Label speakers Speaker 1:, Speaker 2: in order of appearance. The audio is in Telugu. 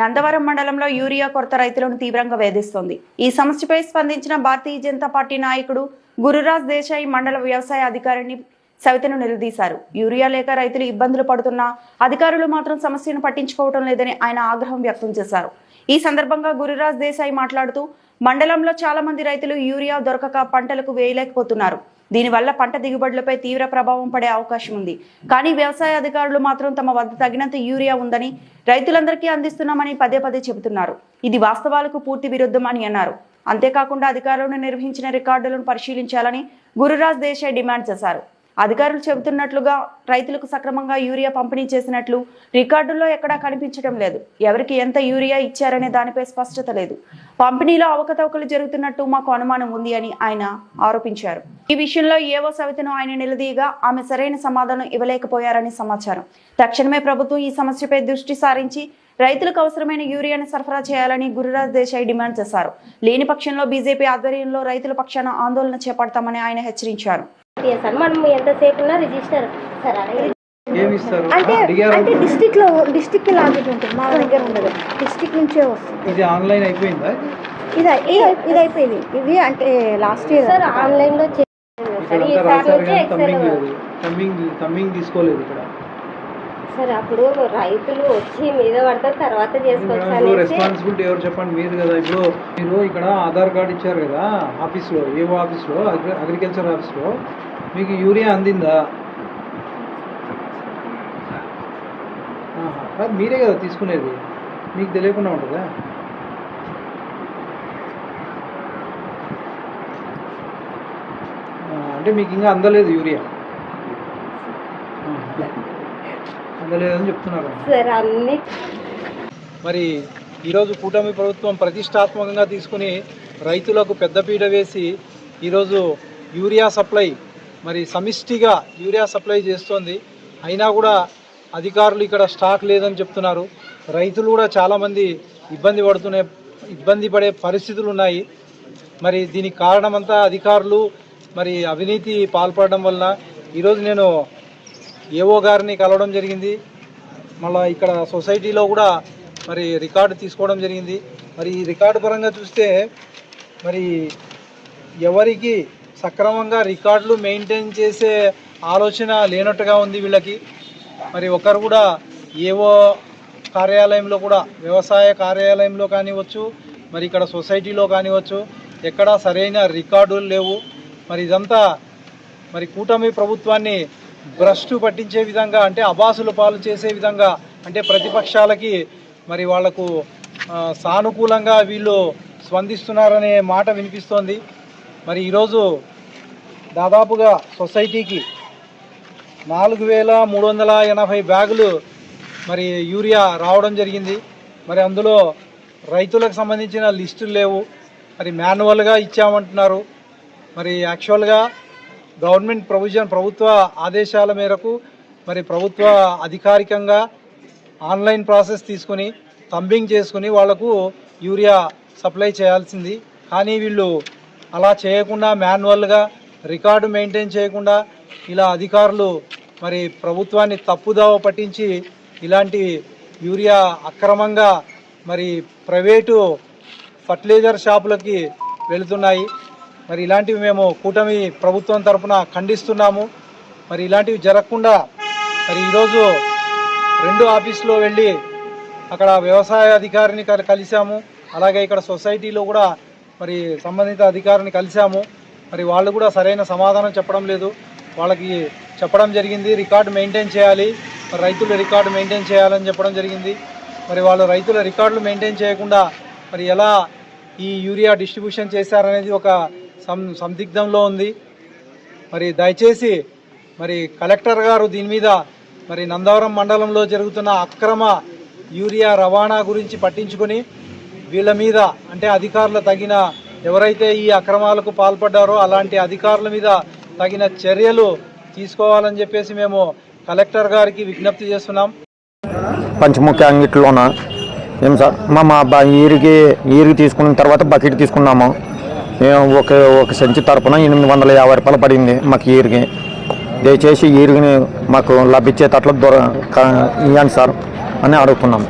Speaker 1: నందవరం మండలంలో యూరియా కొరత రైతులను తీవ్రంగా వేధిస్తోంది. ఈ సమస్యపై స్పందించిన భారతీయ జనతా పార్టీ నాయకుడు గురురాజ్ దేశాయి మండల వ్యవసాయ అధికారిని సవితను నిలదీశారు. యూరియా లేక రైతులు ఇబ్బందులు పడుతున్నా అధికారులు మాత్రం సమస్యను పట్టించుకోవడం లేదని ఆయన ఆగ్రహం వ్యక్తం చేశారు. ఈ సందర్భంగా గురురాజ్ దేశాయి మాట్లాడుతూ మండలంలో చాలా మంది రైతులు యూరియా దొరకక పంటలకు వేయలేకపోతున్నారు. దీనివల్ల పంట దిగుబడులపై తీవ్ర ప్రభావం పడే అవకాశం ఉంది. కానీ వ్యవసాయ అధికారులు మాత్రం తమ వద్ద తగినంత యూరియా ఉందని రైతులందరికీ అందిస్తున్నామని పదే పదే చెబుతున్నారు. ఇది వాస్తవాలకు పూర్తి విరుద్ధం అని అన్నారు. అంతేకాకుండా అధికారులను నిర్వహించిన రికార్డులను పరిశీలించాలని గురురాజ్ దేశాయ్ డిమాండ్ చేశారు. అధికారులు చెబుతున్నట్లుగా రైతులకు సక్రమంగా యూరియా పంపిణీ చేసినట్లు రికార్డుల్లో ఎక్కడా కనిపించడం లేదు. ఎవరికి ఎంత యూరియా ఇచ్చారనే దానిపై స్పష్టత లేదు. పంపిణీలో అవకతవకలు జరుగుతున్నట్టు మాకు అనుమానం ఉంది అని ఆయన ఆరోపించారు. ఈ విషయంలో ఏవో సవితను ఆయన నిలదీయగా ఆమె సరైన సమాధానం ఇవ్వలేకపోయారని సమాచారం. తక్షణమే ప్రభుత్వం ఈ సమస్యపై దృష్టి సారించి రైతులకు అవసరమైన యూరియాను సరఫరా చేయాలని గురురాజ్ దేశాయ్ డిమాండ్ చేశారు. లేని పక్షంలో బీజేపీ ఆధ్వర్యంలో రైతుల పక్షాన ఆందోళన చేపడతామని ఆయన హెచ్చరించారు.
Speaker 2: మనం ఎంతసేపు రిజిస్టర్.
Speaker 3: ఇస్తారు.
Speaker 4: అంటే అంటే డిస్టిక్లో డిస్టిక్కి లాగిట్ ఉంటుంది మా దగ్గర ఉండదు. డిస్టిక్ నుంచే వస్తుంది.
Speaker 3: ఇది ఆన్లైన్ అయిపోయిందా?
Speaker 4: ఇది ఇది- ఇది అయిపోయింది. ఇది అంటే లాస్ట్ ఇయర్
Speaker 2: సార్ ఆన్లైన్లో.
Speaker 3: తమ్మింగ్ తీసుకోలేదు ఇక్కడ.
Speaker 2: సార్ అప్పుడు రైతులు వచ్చి మీద పడతారు తర్వాత చేసుకోవచ్చు
Speaker 3: రెస్పాన్సిబిలిటీ ఎవరు చెప్పండి మీరు కదా. ఇప్పుడు మీరు ఇక్కడ ఆధార్ కార్డు ఇచ్చారు కదా ఆఫీస్లో ఏవో ఆఫీస్లో అగ్రి- అగ్రికల్చర్ ఆఫీస్లో మీకు యూరియా అందిందా? కాదు మీరే కదా తీసుకునేది. మీకు తెలియకుండా ఉంటుందా? అంటే మీకు ఇంకా అందలేదు యూరియా. అందలేదని చెప్తున్నారు. మరి ఈరోజు కూటమి ప్రభుత్వం ప్రతిష్టాత్మకంగా తీసుకుని రైతులకు పెద్దపీట వేసి ఈరోజు యూరియా సప్లై మరి సమిష్టిగా యూరియా సప్లై చేస్తోంది. అయినా కూడా అధికారులు ఇక్కడ స్టాక్ లేదని చెప్తున్నారు. రైతులు కూడా చాలామంది ఇబ్బంది పడుతున్న ఇబ్బంది పడే పరిస్థితులు ఉన్నాయి. మరి దీనికి కారణమంతా అధికారులు మరి అవినీతి పాల్పడడం వలన ఈరోజు నేను ఏఓ గారిని కలవడం జరిగింది. మళ్ళీ ఇక్కడ సొసైటీలో కూడా మరి రికార్డు తీసుకోవడం జరిగింది. మరి ఈ రికార్డు పరంగా చూస్తే మరి ఎవరికి సక్రమంగా రికార్డులు మెయింటైన్ చేసే ఆలోచన లేనట్టుగా ఉంది వీళ్ళకి. మరి ఒకరు కూడా ఏవో కార్యాలయంలో కూడా వ్యవసాయ కార్యాలయంలో కానివచ్చు మరి ఇక్కడ సొసైటీలో కానివచ్చు ఎక్కడా సరైన రికార్డులు లేవు. మరి ఇదంతా మరి కూటమి ప్రభుత్వాన్ని భ్రష్టు పట్టించే విధంగా అంటే అబాసులు పాలు చేసే విధంగా అంటే ప్రతిపక్షాలకి మరి వాళ్ళకు సానుకూలంగా వీళ్ళు స్పందిస్తున్నారనే మాట వినిపిస్తోంది. మరి ఈరోజు దాదాపుగా సొసైటీకి నాలుగు వేల మూడు వందల ఎనభై బ్యాగులు మరి యూరియా రావడం జరిగింది. మరి అందులో రైతులకు సంబంధించిన లిస్టులు లేవు. మరి మాన్యువల్గా ఇచ్చామంటున్నారు. మరి యాక్చువల్గా గవర్నమెంట్ ప్రొవిజన్ ప్రభుత్వ ఆదేశాల మేరకు మరి ప్రభుత్వ అధికారికంగా ఆన్లైన్ ప్రాసెస్ తీసుకుని తంబింగ్ చేసుకుని వాళ్ళకు యూరియా సప్లై చేయాల్సింది. కానీ వీళ్ళు అలా చేయకుండా మాన్యువల్గా రికార్డు మెయింటైన్ చేయకుండా ఇలా అధికారులు మరి ప్రభుత్వాన్ని తప్పుదావ పట్టించి ఇలాంటి యూరియా అక్రమంగా మరి ప్రైవేటు ఫర్టిలైజర్ షాపులకి వెళుతున్నాయి. మరి ఇలాంటివి మేము కూటమి ప్రభుత్వం తరఫున ఖండిస్తున్నాము. మరి ఇలాంటివి జరగకుండా మరి ఈరోజు రెండు ఆఫీసులో వెళ్ళి అక్కడ వ్యవసాయ అధికారిని కలి- కలిశాము. అలాగే ఇక్కడ సొసైటీలో కూడా మరి సంబంధిత అధికారిని కలిశాము. మరి వాళ్ళు కూడా సరైన సమాధానం చెప్పడం లేదు. వాళ్ళకి చెప్పడం జరిగింది. రికార్డు మెయింటైన్ చేయాలి. రైతుల రికార్డు మెయింటైన్ చేయాలని చెప్పడం జరిగింది. మరి వాళ్ళు రైతుల రికార్డులు మెయింటైన్ చేయకుండా మరి ఎలా ఈ యూరియా డిస్ట్రిబ్యూషన్ చేశారనేది ఒక సం సందిగ్ధంలో ఉంది. మరి దయచేసి మరి కలెక్టర్ గారు దీని మీద మరి నందవరం మండలంలో జరుగుతున్న అక్రమ యూరియా రవాణా గురించి పట్టించుకొని వీళ్ళ మీద అంటే అధికారులు తగిన ఎవరైతే ఈ అక్రమాలకు పాల్పడ్డారో అలాంటి అధికారుల మీద తగిన చర్యలు తీసుకోవాలని చెప్పేసి మేము కలెక్టర్ గారికి విజ్ఞప్తి చేస్తున్నాం.
Speaker 5: పంచముఖ్య అంగిట్లోన ఏం సార్? మా మా బ ఈరికి ఈరికి తీసుకున్న తర్వాత బకెట్ తీసుకున్నాము. మేము ఒక ఒక సంచి తరపున ఎనిమిది వందల యాభై రూపాయలు పడింది మాకు ఈరికి. దయచేసి ఈరిని మాకు లభించేటట్లు దొర ఇవ్వండి సార్ అని అడుగుతున్నాం.